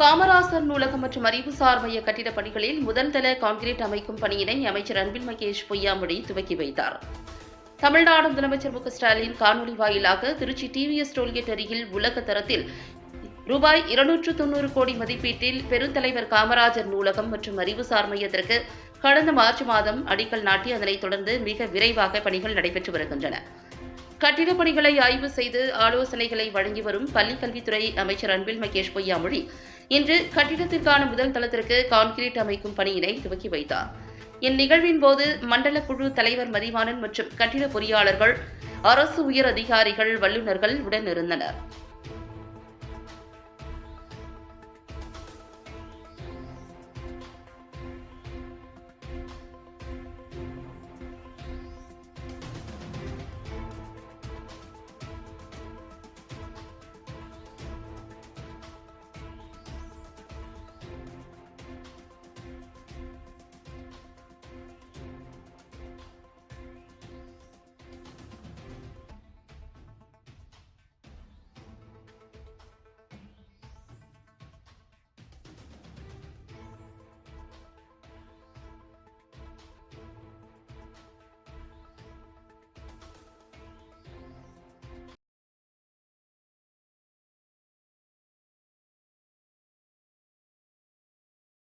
காமராசர் நூலகம் மற்றும் அறிவுசார் மைய கட்டிடப் பணிகளில் முதல் தள கான்கிரீட் அமைக்கும் பணியினை அமைச்சர் அன்பில் மகேஷ் பொய்யாமொழி துவக்கி வைத்தார். தமிழ்நாடு முதலமைச்சர் மு ஸ்டாலின் காணொலி வாயிலாக திருச்சி டிவிஎஸ் டோல்கேட் அருகில் உலக தரத்தில் ரூபாய் இருநூற்று தொண்ணூறு கோடி மதிப்பீட்டில் பெருந்தலைவர் காமராஜர் நூலகம் மற்றும் அறிவுசார் மையத்திற்கு கடந்த மார்ச் மாதம் அடிக்கல் நாட்டி அதனைத் தொடர்ந்து மிக விரைவாக பணிகள் நடைபெற்று வருகின்றன. கட்டிடப் பணிகளை ஆய்வு செய்து ஆலோசனைகளை வழங்கி வரும் பள்ளிக் கல்வித்துறை அமைச்சர் அன்பில் மகேஷ் பொய்யாமொழி இன்று கட்டிடத்திற்கான முதல் தளத்திற்கு கான்கிரீட் அமைக்கும் பணியினை துவக்கி வைத்தார். இந்நிகழ்வின் போது மண்டல குழு தலைவர் மதிவாணன் மற்றும் கட்டிட பொறியாளர்கள் அரசு உயர் அதிகாரிகள் வல்லுநர்கள் உடனிருந்தனர்